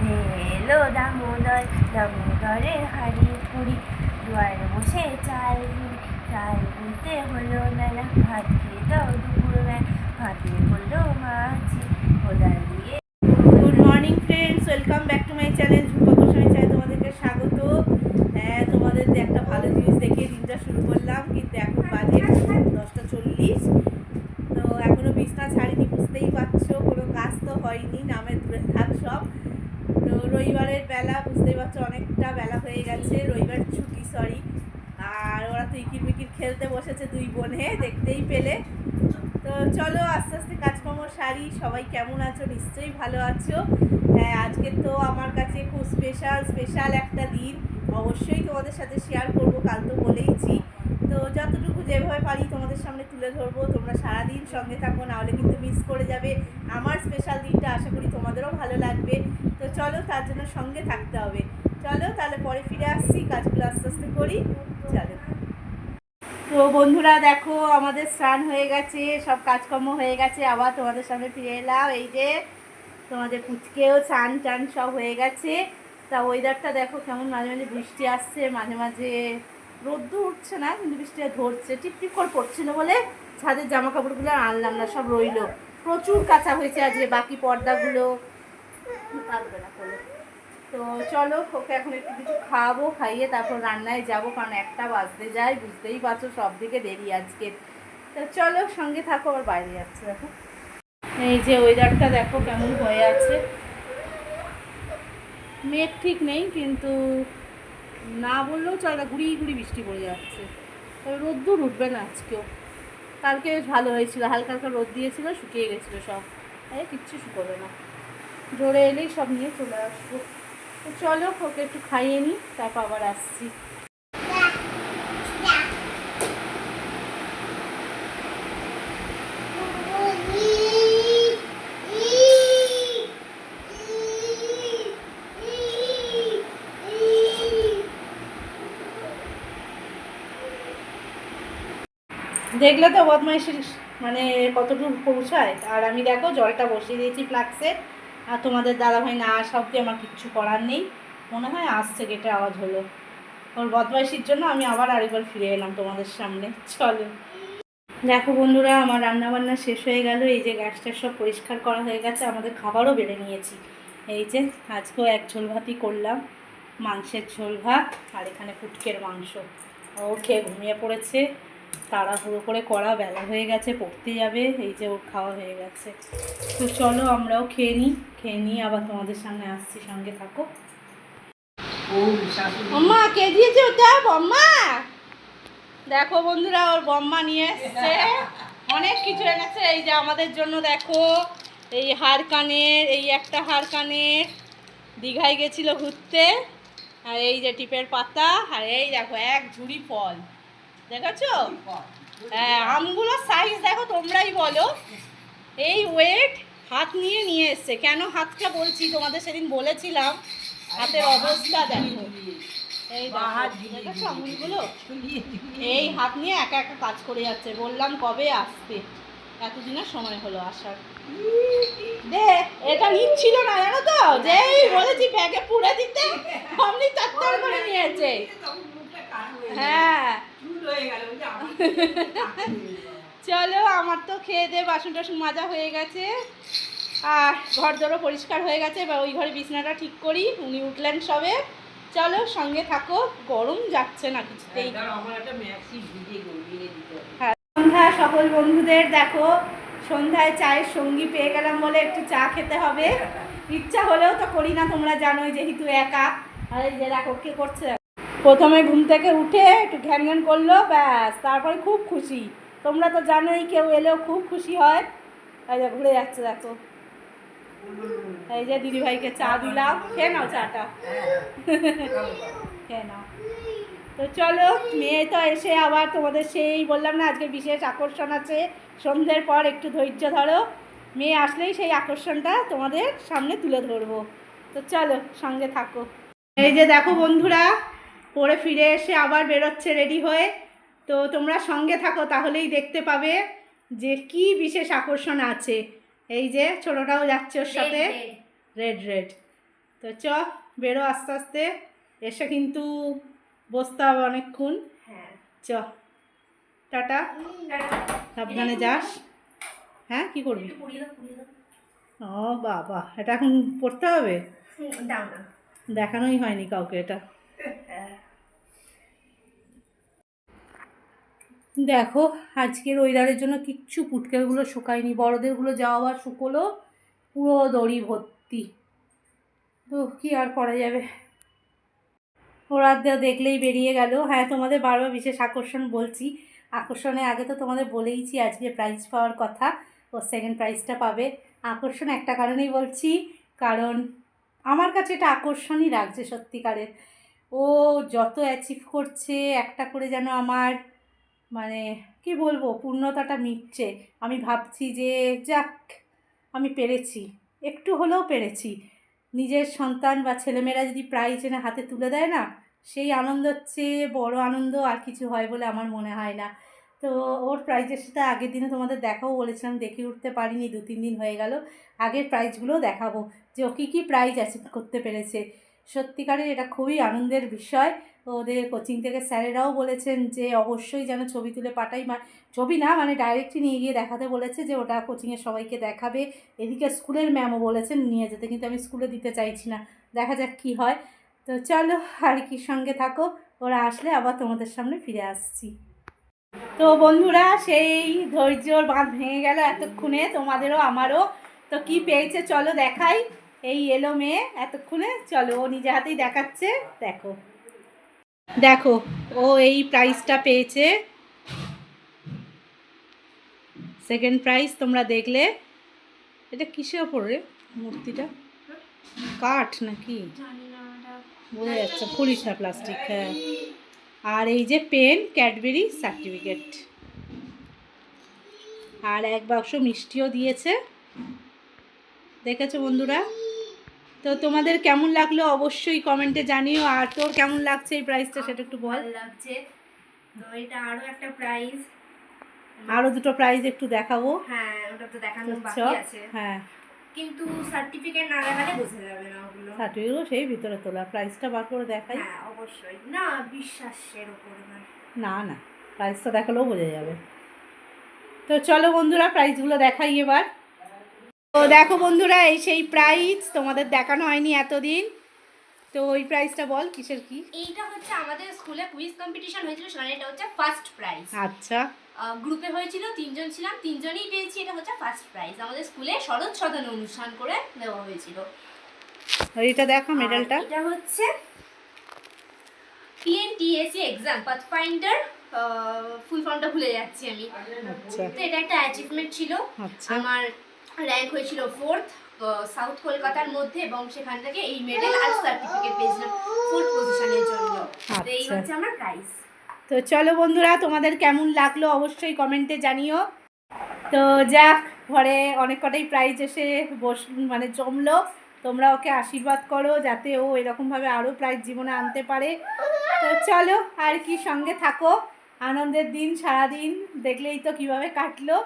এলো দামোদর দামোদরে হাড়ি পুরি দুয়ারে বসে চাল পুরি চাল গুলতে হলো মেলা ভাত খেয়ে দাও দুপুরবেলা ভাতে হলো মাছি দিয়ে good morning friends welcome back to my channel তোমাদেরকে স্বাগত হ্যাঁ তোমাদের একটা ভালো জিনিস দেখিয়ে দিনটা শুরু করলাম কিন্তু এখন বাজে দশটা চল্লিশ তো এখনও বিছনা ছাড়িনি বুঝতেই পারছ কোনো কাজ তো হয়নি নামে দূরে থাক সব তো রবিবারের বুঝতেই পারছ অনেকটা বেলা হয়ে গেছে, রবিবার ছুটি সরি আর ওরা তো ইকির মিকির খেলতে বসেছে দুই বোনে দেখতেই পেলে। তো চলো, আস্তে আস্তে কাজকর্ম সারি, সবাই কেমন আছো? নিশ্চয়ই ভালো আছো। হ্যাঁ আজকে তো আমার কাছে খুব স্পেশাল স্পেশাল একটা দিন। অবশ্যই তোমাদের সাথে শেয়ার করব, কাল তো বলেইছি। তো যতটুকু যেভাবে পারি তোমাদের সামনে তুলে ধরবো, তোমরা সারাদিন সঙ্গে থাকো, নাহলে কিন্তু মিস করে যাবে। আমার স্পেশাল দিনটা আশা করি তোমাদেরও ভালো লাগবে। তো চলো তার জন্য সঙ্গে থাকতে হবে। চলো তাহলে পরে ফিরে আসছি, কাজগুলো আস্তে আস্তে করি। চলো। তো বন্ধুরা দেখো, আমাদের স্নান হয়ে গেছে, সব কাজকর্ম হয়ে গেছে, আবার তোমাদের সামনে ফিরে এলাম। এই যে তোমাদের পুচকেও স্নান টান সব হয়ে গেছে। তা ওয়েদারটা দেখো কেমন মাঝে মাঝে বৃষ্টি আসছে, মাঝে মাঝে রোদ্দু উঠছে না কিন্তু বৃষ্টিটা ধরছে টিপটিপ করে পড়ছিল বলে ছাদের জামা কাপড়গুলো আনলাম না, সব রইল। প্রচুর কাঁচা হয়েছে আজকে, বাকি পর্দাগুলো। পারবে না তো চলো, ওকে এখন একটু কিছু খাওয়াবো, খাইয়ে তারপর রান্নায় যাব, কারণ একটা বাজতে যায়, বুঝতেই পারছ, সব দিকে দেরি আজকে। তো চলো, সঙ্গে থাকো, আবার বাইরে যাচ্ছে, দেখো। এই যে ওয়েদারটা দেখো কেমন হয়ে আছে। মেঘ ঠিক নেই, কিন্তু না বললেও চলে না গুড়ি গুড়ি বৃষ্টি পড়ে যাচ্ছে। তবে রোদ্দুর উঠবে না আজকেও। কালকে ভালো হয়েছিল, হালকা হালকা রোদ দিয়েছিল, শুকিয়ে গেছিল সব। এই কিচ্ছু শুকোবে না। জোরে এলেই সব নিয়ে চলে আসব। তো চলো, ওকে একটু খাইয়ে নিই, তারপর আবার আসছি। দেখলে তো বদমাইশির মানে কতটুকু পৌঁছায়। আর আমি দেখো, জলটা বসিয়ে দিয়েছি ফ্লাক্সে। আর তোমাদের দাদাভাই না আসা অব্দি আমার কিচ্ছু করার নেই। মনে হয় আসছে, গেটে আওয়াজ হলো। ওর বদমাইশির জন্য আমি আবার আরেকবার ফিরে এলাম তোমাদের সামনে। চলো। দেখো বন্ধুরা, আমার রান্না বান্না শেষ হয়ে গেল। এই যে গ্যাসটা সব পরিষ্কার করা হয়ে গেছে, আমাদের খাবারও বেড়ে নিয়েছি। এই যে, আজকেও এক ঝোল ভাতই করলাম। মাংসের ঝোল ভাত আর এখানে পুটকের মাংস। ও খেয়ে ঘুমিয়ে পড়েছে। তাড়াহুড়ো করে করা বেলা হয়ে গেছে পড়তে যাবে এই যে ওর খাওয়া হয়ে গেছে। তো চলো আমরাও খেয়ে নিই খেয়ে নিই আবার তোমাদের সামনে আসছি সঙ্গে থাকো। আম্মা কে দিয়েছে ওটা? বম্মা! দেখো বন্ধুরা ওর বম্মা নিয়ে এসছে। অনেক কিছু এনেছে এই যে আমাদের জন্য দেখো এই হার কানের এই একটা হার কানের দীঘায় গেছিল ঘুরতে আর এই যে টিপের পাতা আর এই দেখো এক ঝুড়ি ফল। দেখেছ? হ্যাঁ আমগুলো সাইজ দেখো, তোমরাই বলো। এই ওয়েট হাত নিয়ে নিয়ে এসছে। কেন হাতটা বলছি? তোমাদের সেদিন বলেছিলাম। হাতের অবস্থা দেখো। এই এই হাত নিয়ে একা একা কাজ করে যাচ্ছে। বললাম কবে আসবে? এতদিনের সময় হলো আসার। দে, এটা নিচ্ছিল না, জানো তো? যেই বলেছি ব্যাগে পুড়ে দিতে, অমনি চারটার করে নিয়েছে। হ্যাঁ। চলো আমার তো খেয়ে দিয়ে বাসন টাসন মাজা হয়ে গেছে। আর ঘর দরও পরিষ্কার হয়ে গেছে এবার ওই ঘরে বিছনাটা ঠিক করি উনি উঠলেন সবে। চলো সঙ্গে থাকো গরম যাচ্ছে না কিছুতেই। হ্যাঁ সন্ধ্যা সকল বন্ধুদের দেখো সন্ধ্যায় চায়ের সঙ্গী পেয়ে গেলাম বলে একটু চা খেতে হবে। ইচ্ছা হলেও তো করি না তোমরা জানোই যেহেতু একা। আর এই যে দেখো কে করছে। প্রথমে ঘুম থেকে উঠে একটু ঘ্যান ঘ্যান করল, ব্যাস, তারপরে খুব খুশি। তোমরা তো জানোই কেউ এলেও খুব খুশি হয়। এই যে ঘুরে যাচ্ছে, দেখো। এই যে দিদিভাইকে চা দিলাম। খেয়ে নাও চাটা। খেয়ে নাও। তো চলো, মেয়ে তো এসে আবার তোমাদের সেই বললাম না, আজকে বিশেষ আকর্ষণ আছে। সন্ধ্যের পর একটু ধৈর্য ধরো। মেয়ে আসলেই সেই আকর্ষণটা তোমাদের সামনে তুলে ধরবো। তো চলো, সঙ্গে থাকো। এই যে দেখো বন্ধুরা পরে ফিরে এসে আবার বেরোচ্ছে রেডি হয়ে। তো তোমরা সঙ্গে থাকো তাহলেই দেখতে পাবে যে কি বিশেষ আকর্ষণ আছে। এই যে ছোটটাও যাচ্ছে ওর সাথে। রেড রেড তো চ বেরো আস্তে আস্তে। এসে কিন্তু বসতে হবে অনেকক্ষণ। হ্যাঁ। চ টাটা। সাবধানে যাস। হ্যাঁ কি করবি? ও বাবা এটা এখন পড়তে হবে? দেখানোই হয়নি কাউকে এটা। দেখো, আজকের ওয়েদারের জন্য কিচ্ছু পুটকেলগুলো শুকায়নি। বড়দেরগুলো যা আবার শুকোলো, পুরো দড়ি ভর্তি। তো কি আর করা যাবে? ওরা দেখলেই বেরিয়ে গেল। হ্যাঁ তোমাদের বারবার বিশেষ আকর্ষণ বলছি। আকর্ষণে আগে তো তোমাদের বলেইছি আজকে প্রাইজ পাওয়ার কথা। ও সেকেন্ড প্রাইজটা পাবে। আকর্ষণ একটা কারণেই বলছি, কারণ আমার কাছে এটা আকর্ষণই লাগছে সত্যিকারের। ও যত অ্যাচিভ করছে, একটা করে যেন আমার মানে কি বলব, পূর্ণতাটা মিটছে। আমি ভাবছি যে, যাক, আমি পেরেছি। একটু হলেও পেরেছি। নিজের সন্তান বা ছেলেমেয়েরা যদি প্রাইজ এনে হাতে তুলে দেয় না, সেই আনন্দের চেয়ে বড় আনন্দ আর কিছু হয় বলে আমার মনে হয় না। তো ওর প্রাইজের সাথে আগের দিনে তোমাদের দেখাও বলেছিলাম, দেখে উঠতে পারিনি দু তিন দিন হয়ে গেল। আগের প্রাইজগুলোও দেখাবো, যে ও কী কী প্রাইজ অ্যাচিভ করতে পেরেছে। সত্যিকারের এটা খুবই আনন্দের বিষয়। ওদের কোচিং থেকে স্যারেরাও বলেছেন যে, অবশ্যই যেন ছবি তুলে পাঠাই। ছবি না মানে ডাইরেক্টলি নিয়ে গিয়ে দেখাতে বলেছে যে, ওটা কোচিংয়ের সবাইকে দেখাবে। এদিকে স্কুলের ম্যামও বলেছেন, নিয়ে যেতে। কিন্তু আমি স্কুলে দিতে চাইছি না। দেখা যাক কি হয়। তো চলো, আর কি সঙ্গে থাকো। ওরা আসলে আবার তোমাদের সামনে ফিরে আসছি। তো বন্ধুরা, সেই ধৈর্যর বাঁধ ভেঙে গেল এতক্ষণে, তোমাদেরও আমারও। তো কি পেয়েছে চলো দেখাই। এই এলো মেয়ে এতক্ষণে। চলো, ও নিজে হাতেই দেখাচ্ছে। দেখো। দেখো, ও এই প্রাইজটা পেয়েছে। সেকেন্ড প্রাইজ তোমরা দেখলে। এটা কিসের ওপরে মূর্তিটা? কাঠ নাকি? বোঝা যাচ্ছে ফুলিশ প্লাস্টিক হ্যাঁ। আর এই যে পেন ক্যাডবেরি সার্টিফিকেট আর এক বাক্স মিষ্টিও দিয়েছে। দেখেছ বন্ধুরা? তো তোমাদের কেমন লাগল অবশ্যই কমেন্টে জানিও। আর তোর কেমন লাগছে এই প্রাইসটা সেটা একটু বল। লাগছে। তো এটা আরও একটা প্রাইস আরও দুটো প্রাইজ একটু দেখাবো। হ্যাঁ ওটা তো দেখানো বাকি আছে। হ্যাঁ। কিন্তু সার্টিফিকেট না দেখালে বোঝা যাবে না ওগুলো। সার্টিফিকেটও সেই ভিতরে তোলা। প্রাইসটা বার করে দেখাই। হ্যাঁ অবশ্যই। না বিশ্বাসের উপরে না। না প্রাইসটা দেখালেও বোঝা যাবে। তো চলো বন্ধুরা প্রাইসগুলো দেখাই এবার। তো দেখো বন্ধুরা এই সেই প্রাইস তোমাদের দেখানো হয়নি এতদিন। তো ওই প্রাইসটা বল কিসের কি? এইটা হচ্ছে আমাদের স্কুলে কুইজ কম্পিটিশন হয়েছিল সেখানে এটা হচ্ছে ফার্স্ট প্রাইজ আচ্ছা। গ্রুপে হয়েছিল তিনজন ছিলাম তিনজনই পেয়েছি এটা হচ্ছে ফার্স্ট প্রাইজ আমাদের স্কুলে শরৎ সদন অনুষ্ঠান করে দেওয়া হয়েছিল। আর এটা দেখো মেডেলটা এটা হচ্ছে টিএনটিএসসি এক্সাম পাথফাইন্ডার ফুল ফর্মটা ভুলে যাচ্ছি আমি। আচ্ছা। তো এটা একটা অ্যাচিভমেন্ট ছিল। আচ্ছা। আমার র্যাঙ্ক হয়েছিল ফোর্থ সাউথ কলকাতার মধ্যে এবং সেখান থেকে এই মেডেল আর সার্টিফিকেট পেয়েছিলাম ফোর্থ পজিশনের জন্য। তো এই আচ্ছা। হচ্ছে আমার প্রাইস তো চলো বন্ধুরা তোমাদের কেমন লাগল অবশ্যই কমেন্টে জানিও। তো যাক ঘরে অনেক কটাই প্রাইজ এসে বস মানে জমলো। তোমরা ওকে আশীর্বাদ করো যাতে ও এরকমভাবে আরও প্রাইজ জীবনে আনতে পারে। তো চলো আর কি সঙ্গে থাকো। আনন্দের দিন সারাদিন দেখলেই তো কীভাবে কাটলো।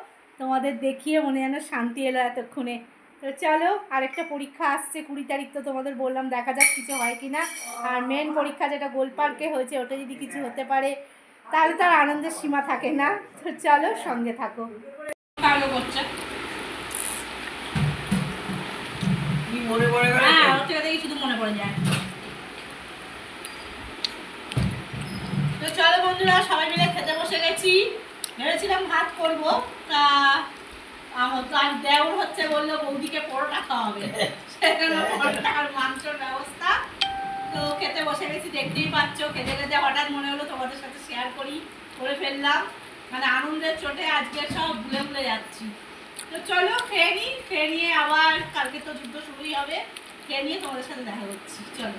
তোমাদের দেখিয়ে মনে যেন শান্তি এলো এতক্ষণে। তো চলো আরেকটা পরীক্ষা আসছে কুড়ি তারিখ তো তোমাদের বললাম দেখা যাক কিছু হয় কি না আর মেন পরীক্ষা যেটা গোল পার্কে হয়েছে ওটা যদি কিছু হতে পারে তাহলে তার আনন্দের সীমা থাকে না। তো চলো সঙ্গে থাকো। ভালো করছে মনে পড়ে হ্যাঁ ওর থেকে দেখি শুধু মনে পড়ে যায়। তো চলো বন্ধুরা সবাই মিলে খেতে বসে গেছি। ভেবেছিলাম ভাত করব, তা দেওর হচ্ছে বলল বৌদিকে পরোটা খাওয়াবে। মাংসর ব্যবস্থা। তো খেতে বসে গেছি, দেখতেই পাচ্ছ, খেতে খেতে হঠাৎ মনে হলো তোমাদের সাথে শেয়ার করি, করে ফেললাম। মানে আনন্দের চোটে আজকে সব ভুলে ভুলে যাচ্ছি। তো চলো, খেয়ে নিই খেয়ে নিয়ে আবার কালকে তো যুদ্ধ শুরুই হবে। খেয়ে নিয়ে তোমাদের সাথে দেখা করছি চলো।